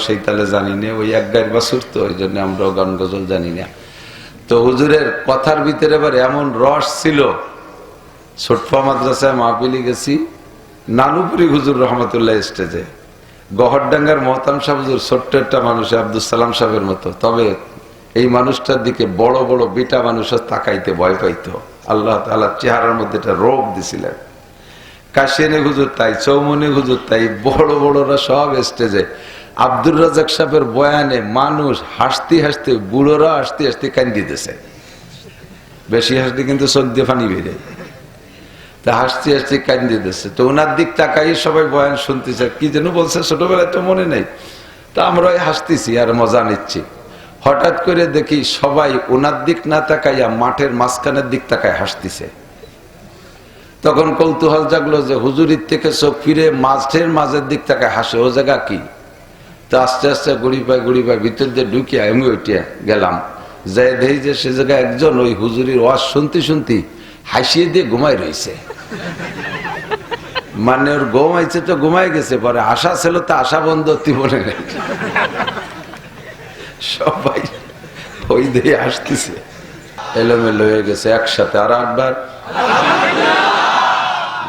সেই তালে জানি না ওই এক গাড়ি বছর তো, ওই জন্য আমরাও গান গজল জানি না। তো হুজুরের কথার ভিতরে এবার এমন রস ছিল ছোটপা মাদ্রাসায় মাহফিলি গেছি, নানুপুরি হুজুর রহমতুল্লাহ স্টেজে। গহরডাঙ্গার মহতাম সাহ হুজুর, ছোট্ট একটা মানুষ আব্দুল সালাম সাহেবের মতো। তবে এই মানুষটার দিকে বড় বড় বিটা মানুষের তাকাইতে ভয় পাইতো। আল্লাহ তালা চেহারার মধ্যে একটা রোগ দিছিলেন। কাশিয়ানি হুজুর তাই চৌমনি হুজুর তাই, বড় বড়রা সব স্টেজে আব্দুর রাজাক সাহেবের বয়ানে মানুষ হাসতে হাসতে, বুড়োরা হাসতে হাসতে কান্দি দিতেছে বেশি হাসতে কিন্তু চোখ দিয়ে ফানি বেড়ে তা হাসতে হাসতে কান্দি দিতেছে তো ওনার দিক তাকাই সবাই বয়ান শুনতেছে। কি যেন বলছে, ছোটবেলায় তো মনে নেই। তা আমরা হাসতেছি আর মজা নিচ্ছি। হঠাৎ করে দেখি সবাই ওনার দিক না তাকাইয়া মাঠের মাঝখানের দিক তাকায় হাসতেছে। তখন কৌতূহল জাগলো যে হুজুরির থেকে চোখ ফিরে মাঝের মাঝের দিক তাকায় হাসে। ও জায়গা কি? তো আস্তে আস্তে গুড়ি পাই গুড়ি পাই ভিতর দিয়ে ঢুকিয়ে আমি ওইটা গেলাম। যাই দেখি যে সে জায়গায় একজন ওই হুজুরির ওয়াজ শুনতে শুনতে হাসিয়ে দিয়ে ঘুমাই রয়েছে মানে ওর ঘুমাইছে তো ঘুমাই গেছে, পরে আশা ছিল তো আশা বন্ধ জীবনে নেই। সবাই ওই দিয়ে আসতেছে এলোমেলো হয়ে গেছে একসাথে আর একবার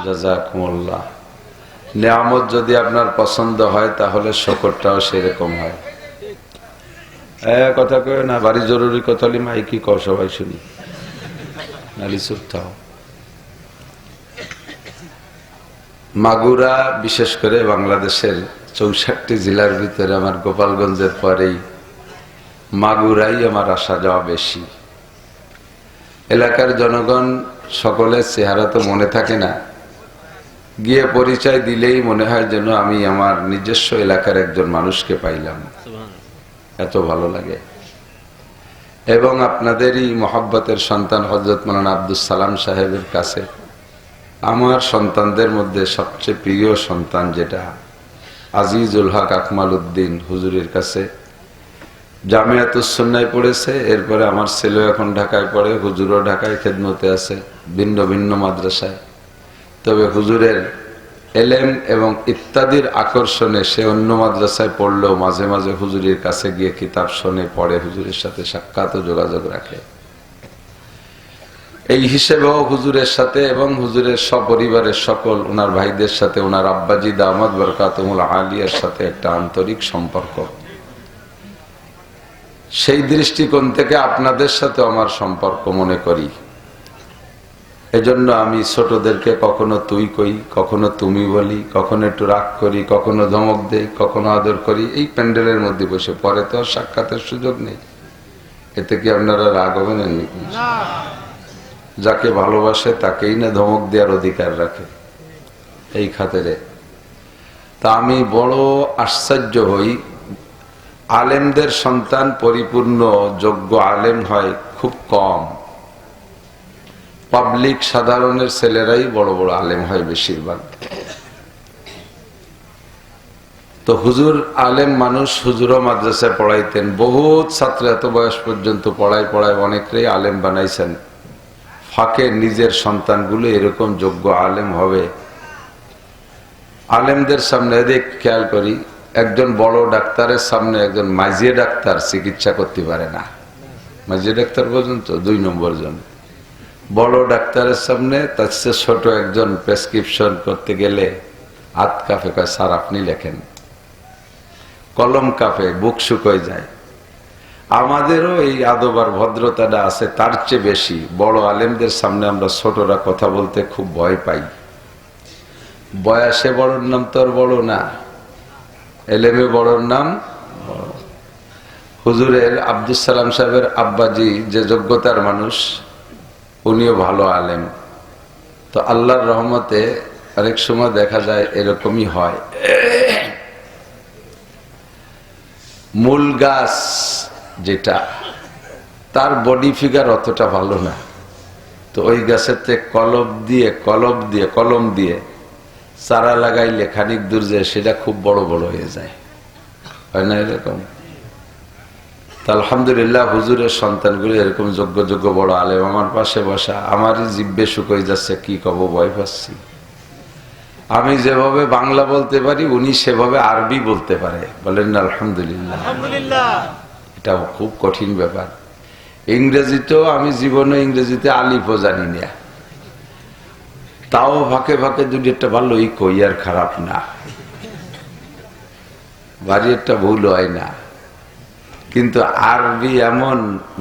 জাজাকুমুল্লাহ। নিয়ামত যদি আপনার পছন্দ হয়, তাহলে শকরটাও সেরকম হয়। কথা কয়ে না, বাড়ি জরুরি কথা হলে মাই কি কর সবাই শুনি। নালি চুপ মাগুরা, বিশেষ করে বাংলাদেশের চৌষট্টি জেলার ভিতরে আমার গোপালগঞ্জের পরেই মাগুরাই আমার আসা যাওয়া বেশি। এলাকার জনগণ সকলের চেহারা তো মনে থাকে না। গিয়ে পরিচয় দিলেই মনে হয় যেন আমি আমার নিজস্ব এলাকার একজন মানুষকে পাইলাম। এত ভালো লাগে। এবং আপনাদেরই মহাব্বতের সন্তান হজরত মালান আব্দুল সালাম সাহেবের কাছে আমার সন্তানদের মধ্যে সবচেয়ে প্রিয় সন্তান যেটা আজিজুল হক আকমাল উদ্দিন হুজুরের কাছে। জামিয়াতুসন্নায় পড়েছে এরপরে আমার ছেলে এখন ঢাকায় পড়ে হুজুরও ঢাকায় খেদমতে আছে ভিন্ন ভিন্ন মাদ্রাসায়। তবে হুজুরের এলেম এবং ইত্যাদির আকর্ষণে সে অন্য মাদ্রাসায় পড়লেও মাঝে মাঝে হুজুরের কাছে গিয়ে কিতাব শোনে, পড়ে, হুজুরের সাথে সাক্ষাৎ ও যোগাযোগ রাখে। এই হিসেবেও হুজুরের সাথে এবং হুজুরের সপরিবারের সকল ওনার ভাইদের সাথে ওনার আব্বাজি দামাদ বরকাতমুল আলিয়ার সাথে একটা আন্তরিক সম্পর্ক। সেই দৃষ্টিকোণ থেকে আপনাদের সাথে আমার সম্পর্ক মনে করি। এজন্য আমি ছোটদেরকে কখনো তুই কই কখনো তুমি বলি কখনো একটু রাগ করি কখনো ধমক দেই কখনো আদর করি এই প্যান্ডেলের মধ্যে বসে। পরে তো আর সাক্ষাতের সুযোগ নেই। এতে কি আপনারা রাগ হবেন নাকি? যাকে ভালোবাসে তাকেই না ধমক দেওয়ার অধিকার রাখে। এই খাতেরে। তা আমি বড় আশ্চর্য হই। আলেমদের সন্তান পরিপূর্ণ যোগ্য আলেম হয় খুব কম। পাবলিক সাধারণের ছেলেরাই বড় বড় আলেম হয় বেশিরভাগ। তো হুজুর আলেম মানুষ হুজুরও মাদ্রাসায় পড়াইতেন, বহুত ছাত্র এত বয়স পর্যন্ত পড়াই পড়ায় অনেকেই আলেম বানাইছেন। ফাঁকে নিজের সন্তানগুলো এরকম যোগ্য আলেম হবে। আলেমদের সামনে দেখ খেয়াল করি, একজন বড় ডাক্তারের সামনে একজন মাঝিয়ে ডাক্তার চিকিৎসা করতে পারে না। মাঝিয়ে ডাক্তার পর্যন্ত দুই নম্বর জন। বড় ডাক্তারের সামনে তার চেয়ে ছোট একজন প্রেসক্রিপশন করতে গেলে হাত কাফে কয়, স্যার, আপনি লেখেন। কলম কাফে বুক শুকোয় যায়। আমাদেরও এই আদবার ভদ্রতাটা আছে, তার চেয়ে বেশি। বড় আলেমদের সামনে আমরা ছোটরা কথা বলতে খুব ভয় পাই। বয়সে বড়র নাম তো আর বড় না, এলেমে বড়র নাম হুজুরের আব্দুল সালাম সাহেবের আব্বাজি যে যোগ্যতার মানুষ উনিও ভালো আলেম। তো আল্লাহর রহমতে অনেক সময় দেখা যায় এরকমই হয়। মূল গাছ যেটা, তার বডি ফিগার অতটা ভালো না। তো ওই গাছেতে কলম দিয়ে কলম দিয়ে কলম দিয়ে চারা লাগাইলে খানিক দূর যায়, সেটা খুব বড় বড় হয়ে যায়। হয় না এরকম? তা আলহামদুলিল্লাহ হুজুরের সন্তানগুলো এরকম যোগ্য যোগ্য বড় আলেম আমার পাশে বসা আমারই জিব্বে শুকোই যাচ্ছে কি কব ভয় পাচ্ছি। আমি যেভাবে বাংলা বলতে পারি উনি সেভাবে আরবি বলতে পারে। বলেন না আলহামদুলিল্লাহ। এটা খুব কঠিন ব্যাপার। ইংরেজিতেও আমি জীবনে ইংরেজিতে আলিফও জানি না। তাও ফাঁকে ফাঁকে দুটি একটা ভালো ই কই আর খারাপ না। বাড়ি একটা ভুল হয় না। কিন্তু আরবি এমন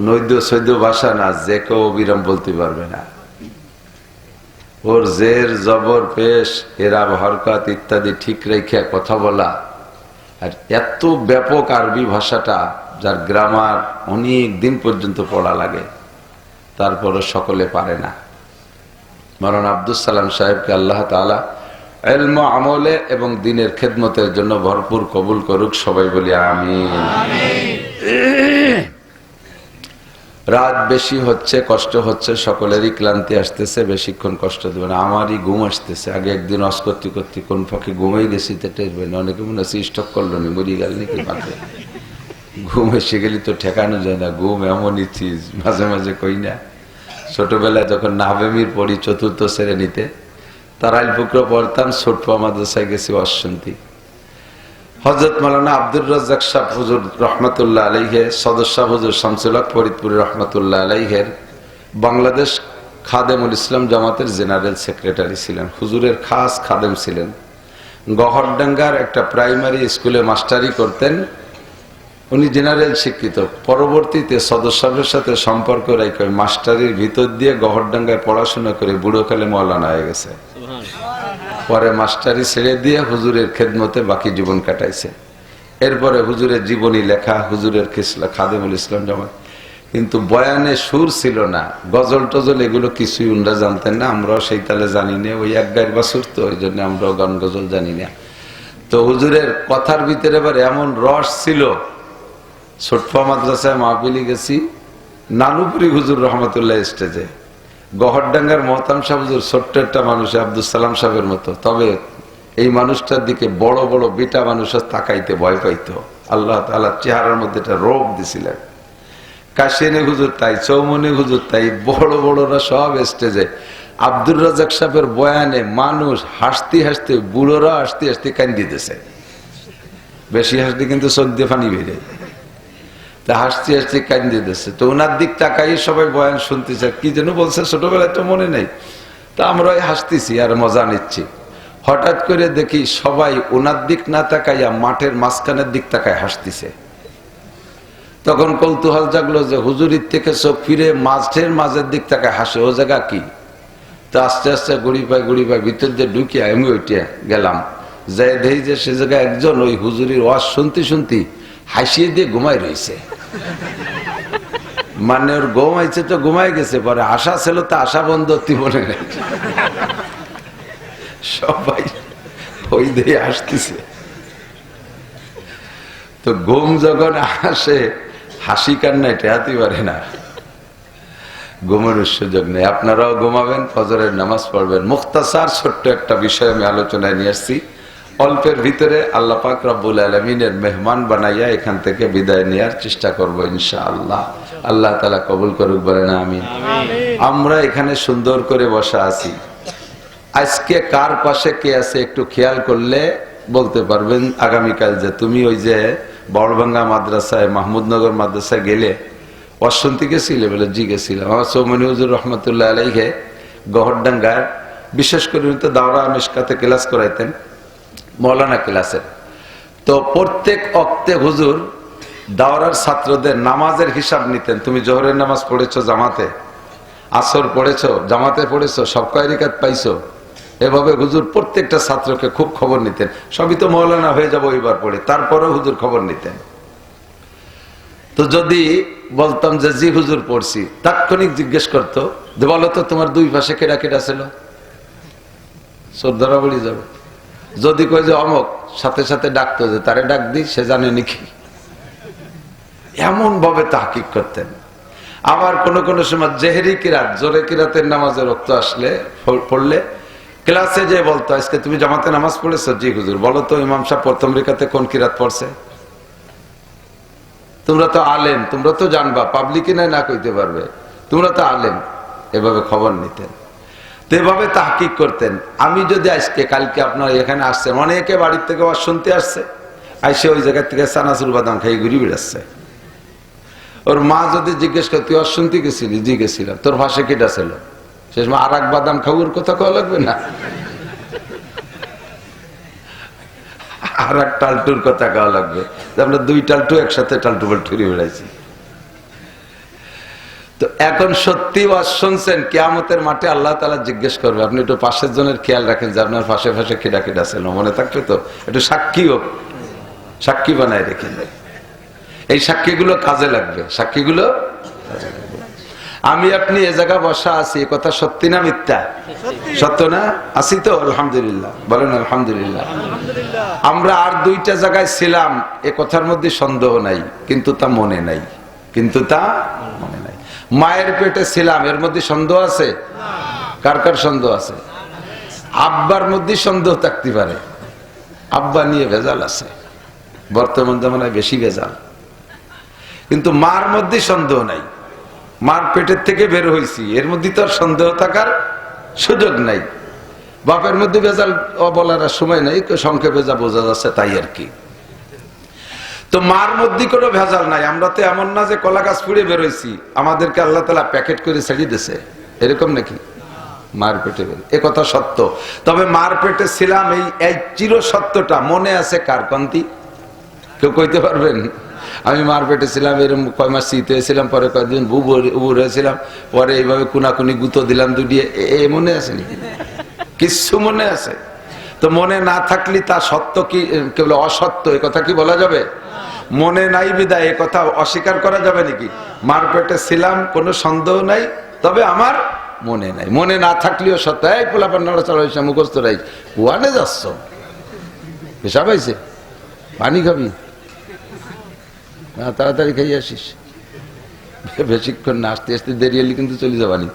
নৈদ্য সৈদ্য ভাষা না, যে কেউ অবিরাম বলতে পারবে না। ওর জের, জবর, পেশ এরা হরকত ইত্যাদি ঠিক রেখে কথা বলা। আর এত ব্যাপক আরবি ভাষাটা যার গ্রামার অনেক দিন পর্যন্ত পড়া লাগে, তারপরও সকলে পারে না। মরণ আব্দুল সালাম সাহেবকে আল্লাহ তালা এলম আমলে এবং দিনের খেদমতের জন্য ভরপুর কবুল করুক সবাই বলি আমি রাত বেশি হচ্ছে, কষ্ট হচ্ছে, সকলেরই ক্লান্তি আসতেছে, বেশিক্ষণ কষ্ট দেবে না। আমারই ঘুম আসতেছে। আগে একদিন অস করতে করতে কোন ফাঁকে ঘুমেই গেছি, তো টেরবে না। অনেকে মনে হচ্ছে স্টক করল নি, মরি গেল নাকি ফাঁকে ঘুম এসে গেলি তো ঠেকানো যায় না। ঘুম এমনই চিজ মাঝে মাঝে কই না। ছোটবেলায় যখন নাভেমির পড়ি চতুর্থ শ্রেণীতে তারাইল পুকুর পড়তাম, ছোট্ট মাদ্রাসায় গেছি অশান্তি। হজরত মালানা আব্দুর রাজ্জাক শাহ হুজুর রহমতুল্লাহ আলাইহে, সদস্য হুজুর শামসুল্লাহ ফরিদপুর রহমতুল্লাহ আলাইহের, বাংলাদেশ খাদেমুল ইসলাম জামাতের জেনারেল সেক্রেটারি ছিলেন, হুজুরের খাস খাদেম ছিলেন। গহরডাঙ্গার একটা প্রাইমারি স্কুলে মাস্টারি করতেন, উনি জেনারেল শিক্ষিত। পরবর্তীতে সদস্যদের সাথে সম্পর্ক রেখে মাস্টারির ভিতর দিয়ে গহরডাঙ্গায় পড়াশোনা করে বুড়োকালে মৌলানা হয়ে গেছে। পরে মাস্টারি ছেড়ে দিয়ে হুজুরের খেদমতে বাকি জীবন কাটাইছে। এরপরে হুজুরের জীবনী লেখা, হুজুরের খাদেমুল ইসলাম জামাত। কিন্তু বয়ানে সুর ছিল না, গজল টজল এগুলো কিছুই উনরা জানতেন না, আমরাও সেই তালে জানি না, ওই এক গাড়ি বাসুর তো, ওই জন্য আমরাও গান গজল জানি না। তো হুজুরের কথার ভিতরে এবার এমন রস ছিল, ছোট্ট মাদ্রাসায় মাহফিলি গেছি, নানুপুরি হুজুর রহমতুল্লাহ স্টেজে। গহরডাঙ্গার মহতাম সাহ হুজুর, ছোট্ট একটা মানুষ আব্দুল সালাম সাহেবের মতো। তবে এই মানুষটার দিকে বড় বড় বিটা মানুষ তাকাইতে ভয় পাইতো। আল্লাহ তালা চেহারার মধ্যে একটা রোগ দিছিলেন। কাশিয়ানি হুজুর তাই চৌমনি হুজুর তাই, বড়, বড়রা সব স্টেজে। আব্দুর রাজাক সাহেবের বয়ানে মানুষ হাসতে হাসতে, বুড়োরা হাসতে হাসতে কান্দি দিতেছে বেশি হাসতে কিন্তু চোখ ফানি বেড়ে তা হাসতে হাসতে কান্দি দিচ্ছে তো ওনার দিক তাকাই সবাই বয়ান শুনতেছে, কি যেন বলছে, ছোটবেলায় তো মনে নেই। তা আমরা হাসতেছি আর মজা নিচ্ছি। হঠাৎ করে দেখি সবাই ওনার দিক না তাকাইয়া মাঠের মাঝখানের দিক তাকায় হাসতেছে। তখন কৌতূহল জাগলো যে হুজুরির থেকে চোখ ফিরে মাঝের মাঝের দিক থেকে হাসে, ও জায়গা কি? তো আস্তে আস্তে গুড়ি পাই গুড়ি পাই ভিতর দিয়ে ঢুকিয়ে আমি ওইটা গেলাম। যাই দেখি যে সে জায়গায় একজন ওই হুজুরির ওয়াজ শুনতে শুনতে হাসিয়ে দিয়ে ঘুমাই রয়েছে। মানে ওর ঘুমাইছে তো ঘুমাই গেছে, পরে আশা ছিল তো আশা বন্ধ জীবনে। সবাই ওই দিয়ে আসতেছে। তো ঘুম যখন আসে, হাসি কান্না টেহাতে পারে না। ঘুমের সুযোগ নেই। আপনারাও ঘুমাবেন, ফজরের নামাজ পড়বেন। মুক্তাসার ছোট্ট একটা বিষয় আমি আলোচনায় নিয়ে আসছি। অল্পের ভিতরে আল্লাহ পাক রব্বুল আলমিনের মেহমান বানাইয়া এখান থেকে বিদায় নেওয়ার চেষ্টা করব ইনশা আল্লাহ আল্লাহ তালা কবুল করুক বলেন আমি আমরা এখানে সুন্দর করে বসা আছি। আজকে কার পাশে কে আছে একটু খেয়াল করলে বলতে পারবেন আগামীকাল যে তুমি ওই যে বড়ভাঙ্গা মাদ্রাসায় মাহমুদনগর মাদ্রাসায় গেলে অশ্বন্তী গেছিলে বলে জি গেছিলাম। আমার সৌমনি হুজুর রহমতুল্লাহ আলাইহে গহরডাঙ্গার বিশেষ করে তো দাওরা মিসকাতে ক্লাস করাইতেন। মৌলানা ক্লাসের তো প্রত্যেক অক্তে হুজুর দাওরার ছাত্রদের নামাজের হিসাব নিতেন। তুমি জোহরের নামাজ পড়েছো জামাতে, আসর পড়েছ, জামাতে পড়েছো, সব কয়েরিকাত পাইছো? এভাবে হুজুর প্রত্যেকটা ছাত্রকে খুব খবর নিতেন। সবই তো মৌলানা হয়ে যাব এবার পড়ে, তারপরেও হুজুর খবর নিতেন। তো যদি বলতাম যে, জি হুজুর পড়ছি। তাৎক্ষণিক জিজ্ঞেস করতো যে তো, তোমার দুই পাশে কেডা কেডা ছিল? শ্রদ্ধারা বলি যাবে। যদি কই যে অমক, সাথে সাথে ডাকতো যে, তারে ডাক দিই সে জানে নাকি? এমন ভাবে তাহকিক করতেন। আবার কোন কোন সময় জেহেরি কিরাত, জোরে কিরাতের নামাজের রক্ত আসলে পড়লে ক্লাসে যে বলতো, আজকে তুমি জামাতে নামাজ পড়েছো? জি হুজুর। বলো তো, ইমাম সাহেব প্রথম রেখাতে কোন কিরাত পড়ছে? তোমরা তো আলেম, তোমরা তো জানবা, পাবলিকে না কইতে পারবে। তোমরা তো আলেম। এভাবে খবর নিতেন। তো এভাবে তাহকিক করতেন। আমি যদি আজকে, কালকে আপনার এখানে আসছেন, অনেকে বাড়ির থেকে আবার শুনতে আসছে। আইসে ওই জায়গার থেকে সানাসুর বাদাম খাই ঘুরি বেড়াচ্ছে। ওর মা যদি জিজ্ঞেস করে, তুই অশুনতে গেছিলি? জি, গেছিলাম। তোর ভাষা কেটা ছিল? শেষ মা আর এক বাদাম খাওয়ার কথা কওয়া লাগবে না? আর এক টালটুর কথা কওয়া লাগবে। আমরা দুই টালটু একসাথে টালটু বালটুরি বেড়াইছি। তো এখন সত্যি ওয়াজ শুনছেন কেয়ামতের মাঠে আল্লাহ তালা জিজ্ঞেস করবে আপনি একটু পাশের জনের খেয়াল রাখেন যে আপনার পাশে পাশে কেডা কেডা ছিল মনে থাকবে তো একটু সাক্ষী হোক সাক্ষী বানায় রেখেন এই সাক্ষীগুলো কাজে লাগবে সাক্ষীগুলো আমি আপনি এ জায়গা বসা আছি এ কথা সত্যি না মিথ্যা? সত্য। না? আছি তো আলহামদুলিল্লাহ। বলেন আলহামদুলিল্লাহ। আমরা আর দুইটা জায়গায় ছিলাম এ কথার মধ্যে সন্দেহ নাই কিন্তু তা মনে নাই কিন্তু তা মনে মায়ের পেটে ছিলাম, এর মধ্যে সন্দেহ আছে? কার কার সন্দেহ আছে? আব্বার মধ্যে সন্দেহ থাকতে পারে। আব্বা নিয়ে ভেজাল আছে। বর্তমান জামানায় বেশি ভেজাল। কিন্তু মার মধ্যে সন্দেহ নাই। মার পেটের থেকে বের হয়েছি এর মধ্যে তো আর সন্দেহ থাকার সুযোগ নাই। বাপের মধ্যে ভেজাল বলার সময় নাই। সংক্ষেপে যা বোঝা যাচ্ছে তাই আর কি। তো মার মধ্যে কোনো ভেজাল নাই। আমরা তো এমন না যে কলা গাছ ফুড়ে বেরোইছি। আমাদেরকে আল্লাহ তালা প্যাকেট করে ছেড়ে দিছে এরকম নাকি? মার পেটে এ কথা সত্য। তবে মার পেটে ছিলাম এই এই চির সত্যটা। মনে আছে কার কন্তি কেউ কইতে পারবেন? আমি মার পেটে ছিলাম এরকম কয় মাস শীত হয়েছিলাম, পরে কয়েকদিন উবুর হয়েছিলাম পরে এইভাবে কুনাকুনি গুঁতো দিলাম দুটিয়ে এ এ মনে আছে নাকি? কিচ্ছু মনে আছে। তো মনে না থাকলে তা সত্য কি? কেবল অসত্য, এ কথা কি বলা যাবে? মনে নাই বিদায়, এ কথা অস্বীকার করা যাবে নাকি? মার পেটে ছিলাম, কোনো সন্দেহ নাই, তবে আমার মনে নাই। মনে না থাকলেও সত্য, এই হয়েছে, মুখস্থ রাই কুয়ানে যাচ্ছ? পেশা পাইছে পানি খাবি? তাড়াতাড়ি খাই আসিস। বেশিক্ষণ না আসতে আসতে দেরি হলে কিন্তু চলে যাবানি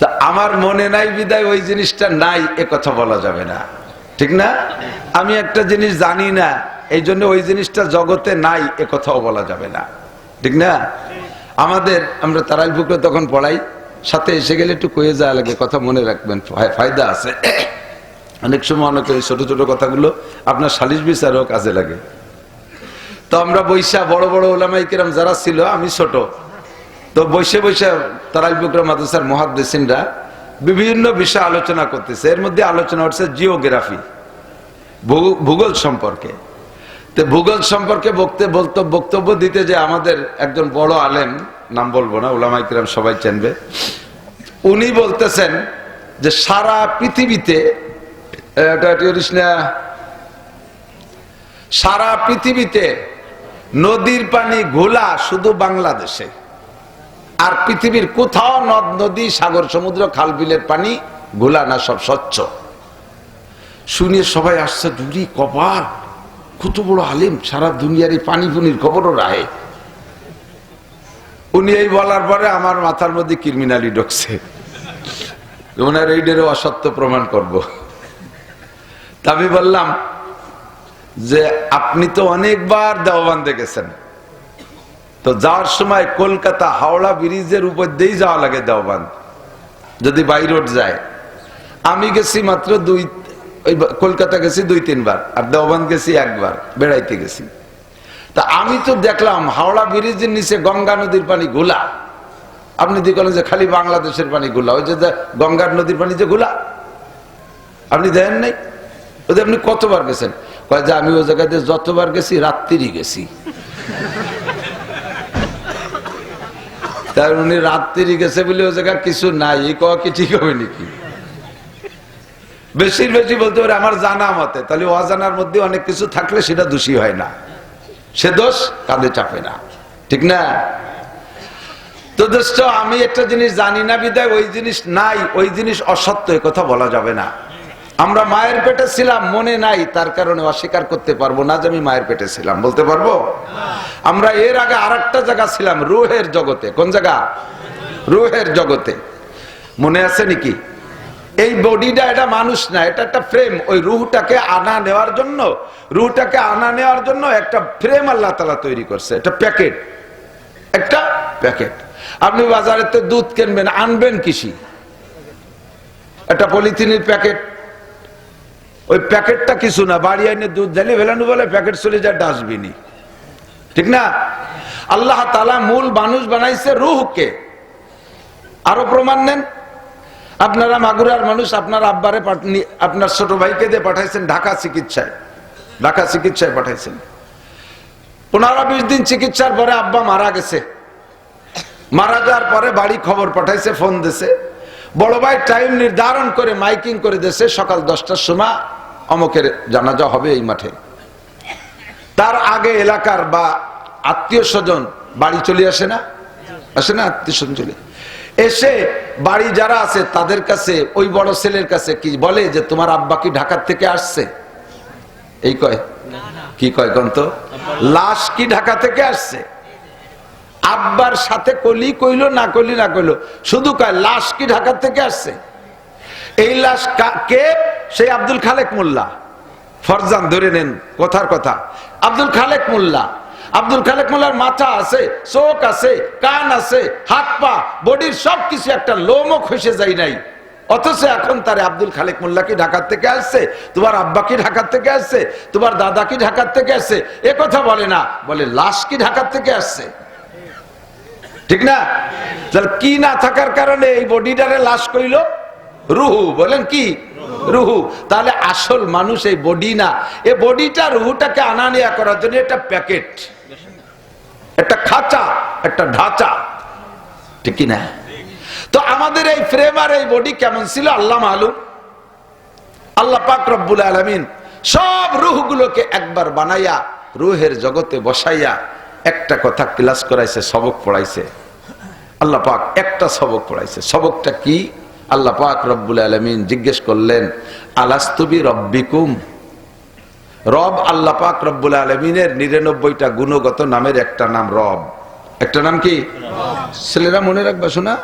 তা আমার মনে নাই বিদায়, ওই জিনিসটা নাই, এ কথা বলা যাবে না। ঠিক না? আমি একটা জিনিস জানি না এই জন্য ওই জিনিসটা জগতে নাই, এ কথাও বলা যাবে না। ঠিক না? আমাদের, আমরা তারাই পুকুরে তখন পড়াই, সাথে এসে গেলে একটু কয়ে যাওয়া লাগে, কথা মনে রাখবেন ফায়- ফায়দা আছে। অনেক সময় অনেক ছোট ছোট কথাগুলো আপনার সালিশ বিচারও কাজে লাগে। তো আমরা বৈশা, বড় বড় ওলামাই কিরাম যারা ছিল, আমি ছোট। তো বসে বসে তারাই বুকরা মাদ্রাসার মহাদ্দেসিনরা বিভিন্ন বিষয় আলোচনা করতেছে। এর মধ্যে আলোচনা হচ্ছে জিওগ্রাফি ভূগোল সম্পর্কে। তো ভূগোল সম্পর্কে বক্তব্য বক্তব্য দিতে যে আমাদের একজন বড় আলেম, নাম বলব না ওলামাই কিরাম সবাই চেনবে, উনি বলতেছেন যে সারা পৃথিবীতে সারা পৃথিবীতে নদীর পানি ঘোলা শুধু বাংলাদেশে। আর পৃথিবীর কোথাও নদ, নদী, সাগর, সমুদ্র, খাল, বিলের পানি ঘোলা না, সব স্বচ্ছ। শুনিয়ে সবাই আসছে দুরি কপাল, কত বড় আলিম, সারা দুনিয়ার এই পানি পুনির খবরও রাহে। উনি এই বলার পরে আমার মাথার মধ্যে ক্রিমিনালি ঢুকছে। ওনার এইটারও অসত্য প্রমাণ করব। তা আমি বললাম যে, আপনি তো অনেকবার দেওয়ান গেছেন। তো যাওয়ার সময় কলকাতা হাওড়া ব্রিজের উপর দিয়েই যাওয়া লাগে দেওবান, যদি বাই রোড যায়। আমি গেছি মাত্র দুই, ওই কলকাতা গেছি দুই, তিনবার, আর দেওবান গেছি একবার, বেড়াইতে গেছি। তা আমি তো দেখলাম হাওড়া ব্রিজের নিচে গঙ্গা নদীর পানি গোলা আপনি দেখলেন যে খালি বাংলাদেশের পানি গোলা ওই যে গঙ্গার নদীর পানি যে গোলা আপনি দেখেন নাই? ওদের আপনি কতবার গেছেন? কয় যে আমি ওই জায়গাতে যতবার গেছি, রাত্রিরই গেছি। তার উনি রাত্রি গেছে বলে ও জায়গা কিছু নাই। এই কওয়া কি ঠিক হবে নাকি? বেশির বেশি বলতে পারে আমার জানা মতে। তাহলে অজানার মধ্যে অনেক কিছু থাকলে সেটা দোষী হয় না। সে দোষ কাঁধে চাপে না। ঠিক না? তো দোস্ত আমি একটা জিনিস জানি না বিদায়, ওই জিনিস নাই, ওই জিনিস অসত্য কথা বলা যাবে না। আমরা মায়ের পেটে ছিলাম, মনে নাই, তার কারণে অস্বীকার করতে পারব না যে আমি মায়ের পেটে ছিলাম। বলতে পারব? আমরা এর আগে আর একটা জায়গা ছিলাম, রুহের জগতে। কোন জায়গা? রুহের জগতে। মনে আছে নাকি? এই বডিটা এটা মানুষ না, এটা একটা ফ্রেম ওই রুহটাকে আনা নেওয়ার জন্য, রুহটাকে আনা নেওয়ার জন্য একটা ফ্রেম আল্লাহ তালা তৈরি করছে। একটা প্যাকেট। একটা প্যাকেট। আপনি বাজারেতে দুধ কিনবেন, আনবেন কৃষি। একটা পলিথিনের প্যাকেট। ওই প্যাকেটটা কিছু না, বাড়ি আইনে দুধ ঢেলে ফেলানো বলে প্যাকেট চলে যায় ডাস্টবিনই ঠিক না? আল্লাহ তালা মূল মানুষ বানাইছে রুহকে। আরও প্রমাণ নেন। আপনারা মাগুরার মানুষ, আপনার আব্বারে আপনার ছোট ভাইকে দিয়ে পাঠাইছেন ঢাকা চিকিৎসায়। ঢাকা চিকিৎসায় পাঠাইছেন। পনেরো বিশ দিন চিকিৎসার পরে আব্বা মারা গেছে। মারা যাওয়ার পরে বাড়ি খবর পাঠাইছে, ফোন দিছে। বড় ভাই টাইম নির্ধারণ করে মাইকিং করে দিয়েছে, সকাল দশটার সময় অমকের জানাজা হবে এই মাঠে। তার আগে এলাকার বা আত্মীয় স্বজন বাড়ি চলে আসে না? আসে না আত্মীয় স্বজন চলে? এসে বাড়ি যারা আছে তাদের কাছে, ওই বড় ছেলের কাছে কি বলে যে, তোমার আব্বা কি ঢাকার থেকে আসছে? এই কয়। কি কয় গন্ত লাশ কি ঢাকা থেকে আসছে? আব্বার সাথে কলি কইল, না কলি, না কইল। শুধু কয়, লাশ কি ঢাকা থেকে আসছে? এই লাশ কে? সেই আব্দুল খালেক মোল্লা। ফরজান ধরে নেন, কথার কথা। আব্দুল খালেক মোল্লা। আব্দুল খালেক মোল্লার মাথা আছে, চোখ আছে, কান আছে, হাত পা, বডির সব কিছু একটা লোমও খসে যায় নাই। অথচ এখন তারে আব্দুল খালেক মোল্লা কি ঢাকার থেকে আসছে? তোমার আব্বা কি ঢাকার থেকে আসছে? তোমার দাদা কি ঢাকার থেকে আসছে? এ কথা বলে না, বলে লাশ কি ঢাকার থেকে আসছে? ঠিক না? তাহলে কি না থাকার কারণে এই বডিটারে লাশ কইল রুহু, বলেন কি? রুহু। তাহলে আসল মানুষ এই বডি না। এই বডিটা রুহুটাকে আনা নেয়া করার জন্য একটা প্যাকেট। একটা খাঁচা, একটা ঢাঁচা। ঠিক না তো আমাদের এই ফ্রেম আর এই বডি কেমন ছিল? আল্লাহ মালুম। আল্লাহ পাক রব্বুল আলমিন সব রুহগুলোকে একবার বানাইয়া রুহের জগতে বসাইয়া একটা কথা ক্লাস করাইছে, সবক পড়াইছে। আল্লাহ পাক একটা সবক পড়াইছে। সবকটা কি? আল্লাহ পাক রব্বুল আলমিন জিজ্ঞেস করলেন আলাস্তুবি রব্বিকুম? রব আল্লাহ পাক রব্বুল আলমিনের নিরানব্বইটা গুণগত নামের একটা নাম, রব। একটা নাম কি? ছেলেরা মনে রাখবা শোনা,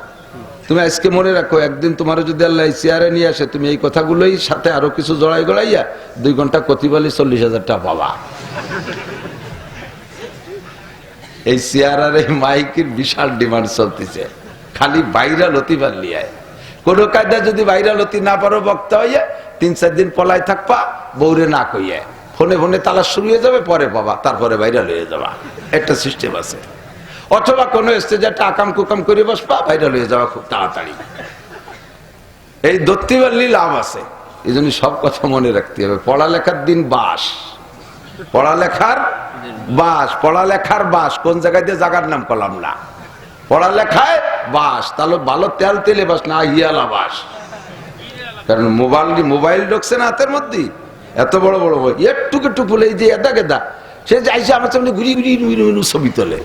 তুমি আজকে মনে রাখো, একদিন তোমার যদি আল্লাহ চেয়ারে নিয়ে আসে, তুমি এই কথাগুলোই সাথে আরও কিছু জড়াই গড়াইয়া দুই ঘণ্টা কতি কতিবালি চল্লিশ হাজার টাকা পাবা। এই চেয়ার আর এই মাইকের বিশাল ডিমান্ড চলতেছে, খালি ভাইরাল হতে পারলি আয়। কোনো কায়দা যদি ভাইরাল হতে না পারো, বক্তা হইয়া তিন চার দিন পলায় থাকবা বৌরে না কইয়া ফোনে ফোনে তালা শুরু হয়ে যাবে, পরে পাবা, তারপরে ভাইরাল হয়ে যাবা। একটা সিস্টেম আছে। অথবা কোনো স্টেজে একটা আকাম কুকাম করে বসবা, ভাইরাল হয়ে যাওয়া খুব তাড়াতাড়ি। এই পারলেই লাভ আছে। এই জন্য সব কথা মনে রাখতে হবে। পড়ালেখার দিন বাস। পড়ালেখার বাস পড়ালেখার বাস। কোন জায়গায় দিয়ে জায়গার নাম করলাম না। পড়ালেখায় বাস, তাহলে ভালো তেল তেলে বাস, না ইয়ালা বাস। কারণ মোবাইল মোবাইল ঢুকছে না হাতের মধ্যে এত বড় বড় বই একটু একটু ফুলে যে এদা গেদা, সে যাইছে আমার সামনে ঘুরি ঘুরি ছবি তোলে।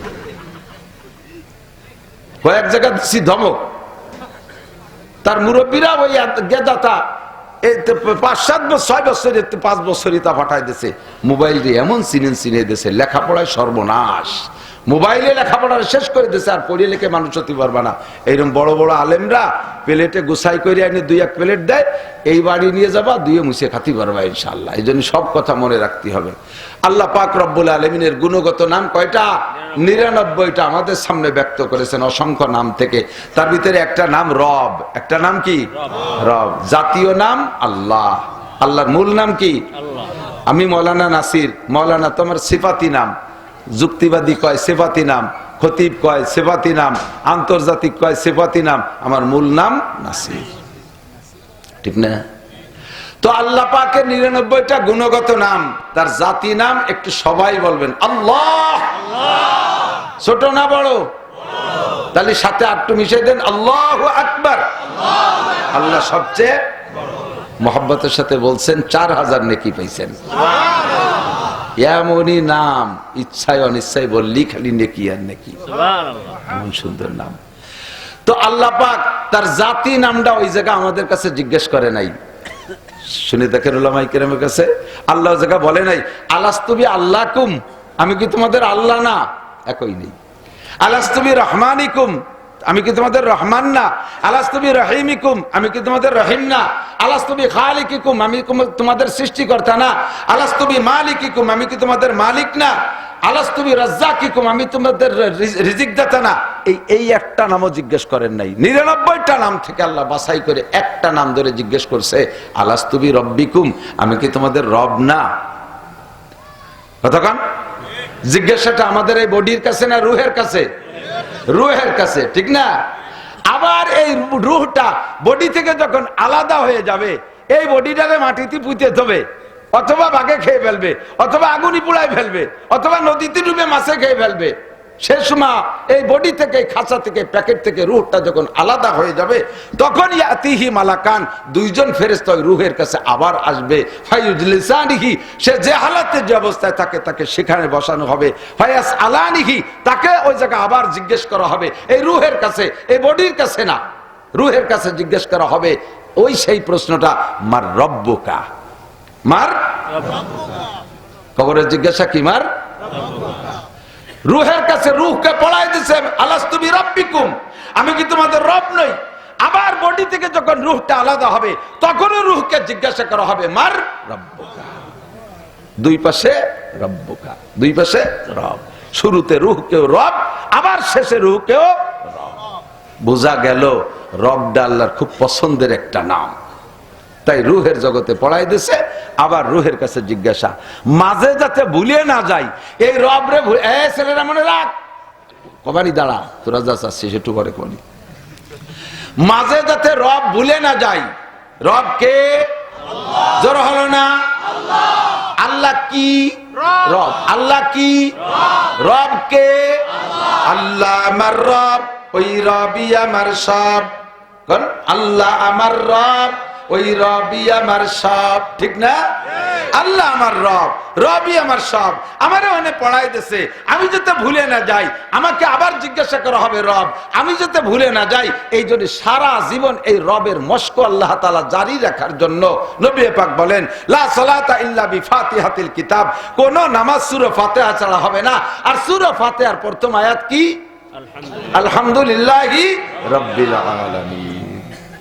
কয়েক জায়গা দিচ্ছি ধমক। তার মুরব্বীরা ওই গেদাতা পাঁচ সাত বছর, ছয় বছরে পাঁচ বছরই তা পাঠাই দিছে। মোবাইল দিয়ে এমন সিনে দিছে, লেখাপড়ায় সর্বনাশ। মোবাইলে লেখাপড়া শেষ করে দিছে আর পড়িয়ে লিখে মানুষ হতে পারবে না। এইরকম বড় বড় আলেমরা প্লেটে গুছাই করে আনি দুই এক প্লেট দেয় এই বাড়ি নিয়ে যাবা দুয়ে মুছে খাতি পারবা ইনশাল্লাহ এই জন্য সব কথা মনে রাখতে হবে। আল্লাহ পাক রব্বুল আলমিনের গুণগত নাম কয়টা? নিরানব্বইটা আমাদের সামনে ব্যক্ত করেছেন অসংখ্য নাম থেকে। তার ভিতরে একটা নাম রব একটা নাম কি? রব। জাতীয় নাম আল্লাহ। আল্লাহর মূল নাম কি? আমি মৌলানা নাসির মৌলানা তোমার সিফাতি নাম। যুক্তিবাদী কয়, সেফাতি নাম। খতিব কয়, সেফাতি নাম। আন্তর্জাতিক কয়, সেফাতি নাম। আমার মূল নাম নাসির। ঠিক না? তো আল্লাহ পাকের নিরানব্বইটা গুণগত নাম, তার জাতি নাম একটু সবাই বলবেন। আল্লাহ! ছোট না বড়? তাহলে সাথে আটটু মিশে দেন। আল্লাহ আকবার। আল্লাহ সবচেয়ে মোহাব্বতের সাথে বলছেন, চার হাজার নেকি পাইছেন। এমনই নাম ইচ্ছায় অনিচ্ছায় বললি খালি নেকি আর নেকি। এমন সুন্দর নাম। তো আল্লাহ পাক তার জাতি নামটা ওই জায়গা আমাদের কাছে জিজ্ঞেস করে নাই। শুনে দেখেন ওলামাই কেরামের কাছে। আল্লাহ জায়গা বলে নাই আলাস্তুবি আল্লাহ কুম আমি কি তোমাদের আল্লাহ না? একই নেই। আলাস্তুবি রহমানিকুম? আমি কি তোমাদের রহমান না? আলাস্তুবি রহিমিকুম, আমি কি তোমাদের রহিম না? আলাস্তুবি খালিকিকুম, আমি তোমাদের সৃষ্টিকর্তা না? আলাস্তুবি মালিকিকুম, আমি কি তোমাদের মালিক না? আলাস্তুবি রাজ্জাকিকুম, আমি তোমাদের রিজ- রিজিক দাতা না? এই এই একটা নামও জিজ্ঞেস করেন নাই। নিরানব্বইটা নাম থেকে আল্লাহ বাছাই করে একটা নাম ধরে জিজ্ঞেস করছে, আলাস্তুবি রব্বিকুম, আমি কি তোমাদের রব না? কতক্ষণ জিজ্ঞাসাটা আমাদের এই বডির কাছে না রুহের কাছে? রুহের কাছে, ঠিক না? আবার এই রুহটা বডি থেকে যখন আলাদা হয়ে যাবে, এই বডিটাকে মাটিতে পুঁতে দেবে অথবা বাঘে খেয়ে ফেলবে, অথবা আগুনি পুড়ায় ফেলবে, অথবা নদীতে ডুবে মাছে খেয়ে ফেলবে। সে সময় এই বডি থেকে খাঁচা থেকে প্যাকেট থেকে রুহটা যখন আলাদা হয়ে যাবে তখন ইয়াতিহি মালাকান দুইজন ফেরেস্তা ওই রুহের কাছে আবার আসবে। ফাইউজলিসানিহি সে যে হালাতে যে অবস্থায় থাকে তাকে সেখানে বসানো হবে। ফায়াস আলানিহি তাকে ওই জায়গায় আবার জিজ্ঞেস করা হবে। এই রুহের কাছে এই বডির কাছে না রুহের কাছে জিজ্ঞেস করা হবে। ওই সেই প্রশ্নটা মার রব্বুকা? মার? কবরের জিজ্ঞাসা কি মার? রুহের কাছে রুহকে পড়াই দিছে আলাস্তুবি রব্বিকুম আমি কি তোমাদের রব নই? আবার বডি থেকে যখন রুহটা আলাদা হবে তখনও রুহকে জিজ্ঞাসা করা হবে, মার রব্বুকা। দুই পাশে রব্বুকা, দুই পাশে রব। শুরুতে রুহ রুহকেও রব, আবার শেষে রুহকেও রব। বোঝা গেল রবডা আল্লাহর খুব পছন্দের একটা নাম। তাই রুহের জগতে পড়াই দিছে আবার রুহের কাছে জিজ্ঞাসা মাঝে যাতে ভুলিয়ে না যাই এই রব রে এ ছেলেরা মনে রাখ। কবারই দাঁড়া তোরা যা চাচ্ছিস একটু পরে করি মাঝে যাতে রব ভুলে না যাই রব কে? জোর হলো না? আল্লাহ। কি? রব। আল্লাহ কি? রব। কে? আল্লাহ। আমার রব। ওই রবি আমার সব। কোন? আল্লাহ আমার রব। ওই রবি আমার সব ঠিক না? আল্লাহ আমার রব রবি আমার সব। আমার ওখানে পড়াই দিছে। আমি যাতে ভুলে না যাই আমাকে আবার জিজ্ঞাসা করা হবে রব। আমি যাতে ভুলে না যাই এই জন্য সারা জীবন এই রবের মস্ক আল্লাহ তালা জারি রাখার জন্য নবী পাক বলেন লা সালাতা ইল্লা কিতাব। কোন নামাজ সূরা ফাতিহা ছাড়া হবে না। আর সূরা ফাতিহার প্রথম আয়াত কি? আলহামদুলিল্লাহি রাব্বিল আলামিন।